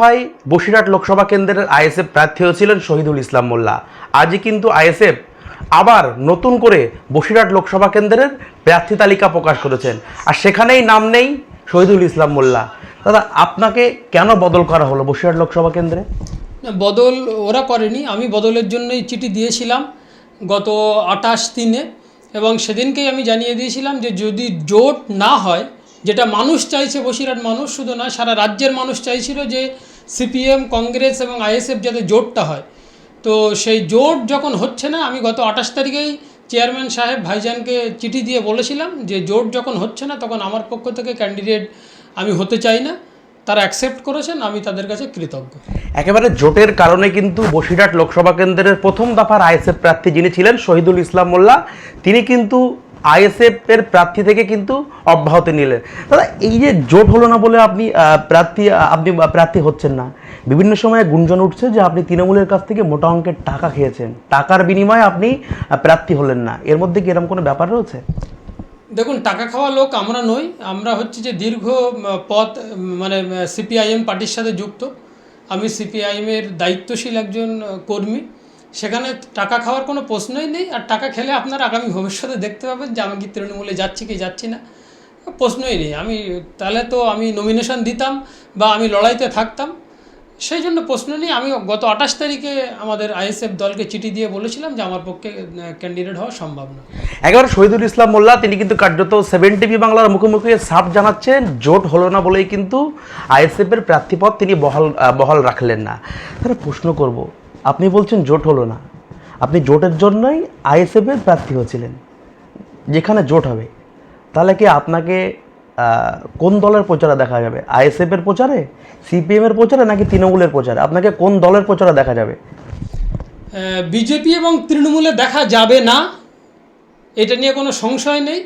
ভাই বসিরহাট লোকসভা কেন্দ্রের আইএসএফ প্রার্থী হয়েছিলেন শহীদুল ইসলাম মোল্লা। আজই কিন্তু আইএসএফ আবার নতুন করে বসিরহাট লোকসভা কেন্দ্রের প্রার্থী তালিকা প্রকাশ করেছেন। আর সেখানেই নাম নেই শহীদুল ইসলাম মোল্লা। দাদা, আপনাকে কেন বদল করা হলো বসিরহাট লোকসভা কেন্দ্রে? বদল ওরা করেনি। আমি বদলের জন্যই চিঠি দিয়েছিলাম গত আঠাশ দিনে এবং সেদিনকেই আমি জানিয়ে দিয়েছিলাম যে যদি জোট না হয় যেটা মানুষ চাইছে, বসিরহাট মানুষ শুধু না সারা রাজ্যের মানুষ চাইছিল যে সিপিএম, কংগ্রেস এবং আইএসএফ যাতে জোটটা হয়। তো সেই জোট যখন হচ্ছে না, আমি গত আঠাশ তারিখেই চেয়ারম্যান সাহেব ভাইজানকে চিঠি দিয়ে বলেছিলাম যে জোট যখন হচ্ছে না, তখন আমার পক্ষ থেকে ক্যান্ডিডেট আমি হতে চাই না। তারা অ্যাকসেপ্ট করেছেন, আমি তাদের কাছে কৃতজ্ঞ। একেবারে জোটের কারণে কিন্তু বসিরহাট লোকসভা কেন্দ্রের প্রথম দফার আইএসএফ প্রার্থী যিনি ছিলেন, শহীদুল ইসলাম মোল্লা, তিনি কিন্তু আইএসএফ এর প্রার্থী থেকে কিন্তু অব্যাহতি নিলেন। দাদা, এই যে জোট হলো না বলে আপনি প্রার্থী আপনি প্রার্থী হচ্ছেন না। বিভিন্ন সময়ে গুঞ্জন উঠছে যে আপনি তৃণমূলের কাছ থেকে মোটা অঙ্কের টাকা খেয়েছেন। টাকার বিনিময়ে আপনি প্রার্থী হলেন না। এর মধ্যে কি এরকম কোনো ব্যাপার রয়েছে? দেখুন, টাকা খাওয়া লোক আমরা নই। আমরা হচ্ছে যে দীর্ঘ পথ মানে সিপিআইএম পার্টির সাথে যুক্ত। আমি সিপিআইএমের দায়িত্বশীল একজন কর্মী। সেখানে টাকা খাওয়ার কোনো প্রশ্নই নেই, আর টাকা খেলে আপনার আগামী ভবিষ্যতে দেখতে পাবেন যে আমি কি তৃণমূলে যাচ্ছি কি যাচ্ছি না। প্রশ্নই নেই। আমি, তাহলে তো আমি নমিনেশন দিতাম বা আমি লড়াইতে থাকতাম। সেই জন্য প্রশ্ন নেই। আমি গত আঠাশ তারিখে আমাদের আইএসএফ দলকে চিঠি দিয়ে বলেছিলাম যে আমার পক্ষে ক্যান্ডিডেট হওয়া সম্ভব না। একেবারে শহীদুল ইসলাম মোল্লা, তিনি কিন্তু কার্যত সেভেন টিভি বাংলার মুখোমুখি সাফ জানাচ্ছেন, জোট হলো না বলেই কিন্তু আইএসএফের প্রার্থীপদ তিনি বহাল বহাল রাখলেন না। তাহলে প্রশ্ন করব আপনি বলছেন জোট হলো না। আপনি জোটের জন্যই আইএসএফ এর প্রার্থী হয়েছিলেন যেখানে জোট হবে। তাহলে কি আপনাকে কোন দলের প্রচারে দেখা যাবে? আইএসএফ এর প্রচারে? সিপিএম এর প্রচারে নাকি তৃণমূলের প্রচারে? আপনাকে কোন দলের প্রচারে দেখা যাবে? বিজেপি এবং তৃণমূলে দেখা যাবে না। এটা নিয়ে কোনো সংশয় নেই।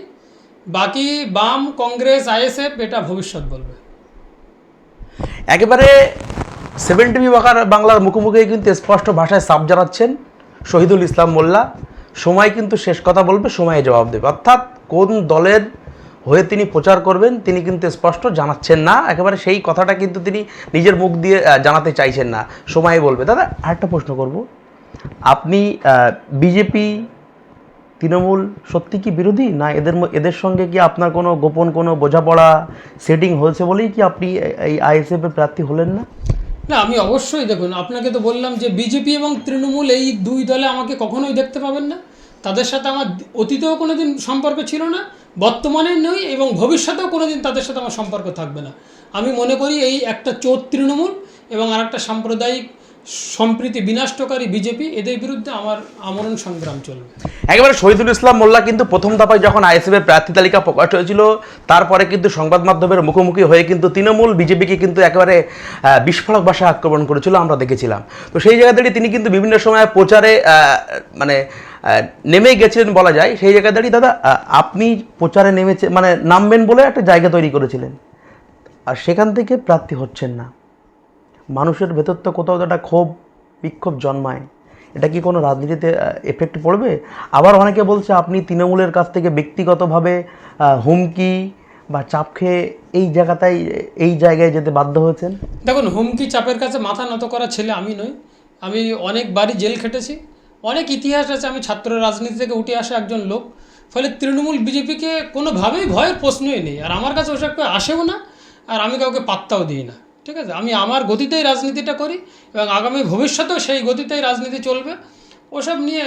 বাকি বাম কংগ্রেস আইএসএফ এটা ভবিষ্যৎ বলবে। একেবারে সেভেন টিভি বাংলার মুখোমুখি কিন্তু স্পষ্ট ভাষায় সাপ জানাচ্ছেন শহীদুল ইসলাম মোল্লা। সময় কিন্তু শেষ কথা বলবে, সময়ে জবাব দেবে। অর্থাৎ কোন দলের হয়ে তিনি প্রচার করবেন, তিনি কিন্তু স্পষ্ট জানাচ্ছেন না। একেবারে সেই কথাটা কিন্তু তিনি নিজের মুখ দিয়ে জানাতে চাইছেন না। সময় বলবে। দাদা, আরেকটা প্রশ্ন করব। আপনি বিজেপি, তৃণমূল সত্যি কি বিরোধী? না এদের এদের সঙ্গে কি আপনার কোনো গোপন কোনো বোঝাপড়া সেটিং হয়েছে বলেই কি আপনি এই আইএসএফ এর প্রার্থী হলেন না? না, আমি অবশ্যই দেখুন, আপনাকে তো বললাম যে বিজেপি এবং তৃণমূল এই দুই দলে আমাকে কখনোই দেখতে পাবেন না। তাদের সাথে আমার অতীতেও কোনো দিন সম্পর্ক ছিল না, বর্তমানে নই এবং ভবিষ্যতেও কোনো দিন তাদের সাথে আমার সম্পর্ক থাকবে না। আমি মনে করি এই একটা চোর তৃণমূল এবং আর একটা সাম্প্রদায়িক সম্প্রীতি বিনষ্টকারী বিজেপি, এদের বিরুদ্ধে আমার আমরণ সংগ্রাম চলবে। একেবারে শহীদুল ইসলাম মোল্লা কিন্তু প্রথম দফায় যখন আইএসএফ এর প্রার্থী তালিকা প্রকাশ হয়েছিল, তারপরে কিন্তু সংবাদ মাধ্যমের মুখোমুখি হয়ে কিন্তু তৃণমূল বিজেপিকে কিন্তু একেবারে বিস্ফোরক ভাষায় আক্রমণ করেছিল, আমরা দেখেছিলাম। তো সেই জায়গা দাঁড়িয়ে তিনি কিন্তু বিভিন্ন সময় প্রচারে মানে নেমে গেছিলেন বলা যায়। সেই জায়গা দাঁড়িয়ে, দাদা আপনি প্রচারে নেমেছে মানে নামবেন বলে একটা জায়গা তৈরি করেছিলেন। আর সেখান থেকে প্রার্থী হচ্ছেন না। মানুষের ভেতর তো কোথাও একটা ক্ষোভ, বিক্ষোভ জন্মায়। এটা কি কোনো রাজনীতিতে এফেক্ট পড়বে? আবার অনেকে বলছে, আপনি তৃণমূলের কাছ থেকে ব্যক্তিগতভাবে হুমকি বা চাপ খেয়ে এই জায়গাটাই এই জায়গায় যেতে বাধ্য হয়েছেন? দেখুন, হুমকি চাপের কাছে মাথা নত করা ছেলে আমি নই। আমি অনেকবারই জেল খেটেছি। অনেক ইতিহাস আছে, আমি ছাত্র রাজনীতি থেকে উঠে আসা একজন লোক। ফলে তৃণমূল বিজেপিকে কোনোভাবেই ভয়ের প্রশ্নই নেই। আর আমার কাছে ওসব কেউ আসেও না, আর আমি কাউকে পাত্তাও দিই না। ঠিক আছে? আমি আমার গতিতেই রাজনীতিটা করি এবং আগামী ভবিষ্যতেও সেই গতিতেই রাজনীতি চলবে। ওসব নিয়ে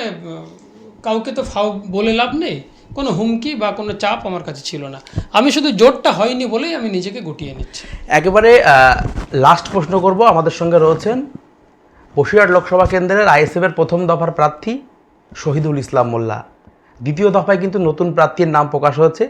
কাউকে তো ফাও বলে লাভ নেই। কোনো হুমকি বা কোনো চাপ আমার কাছে ছিল না। আমি শুধু জোরটা হয়নি বলেই আমি নিজেকে গুটিয়ে নিচ্ছি। একেবারে লাস্ট প্রশ্ন করব। আমাদের সঙ্গে রয়েছেন বসিরহাট লোকসভা কেন্দ্রের আইএসএফ এর প্রথম দফার প্রার্থী শহীদুল ইসলাম মোল্লা। দ্বিতীয় দফায় কিন্তু নতুন প্রার্থীর নাম প্রকাশ হয়েছে।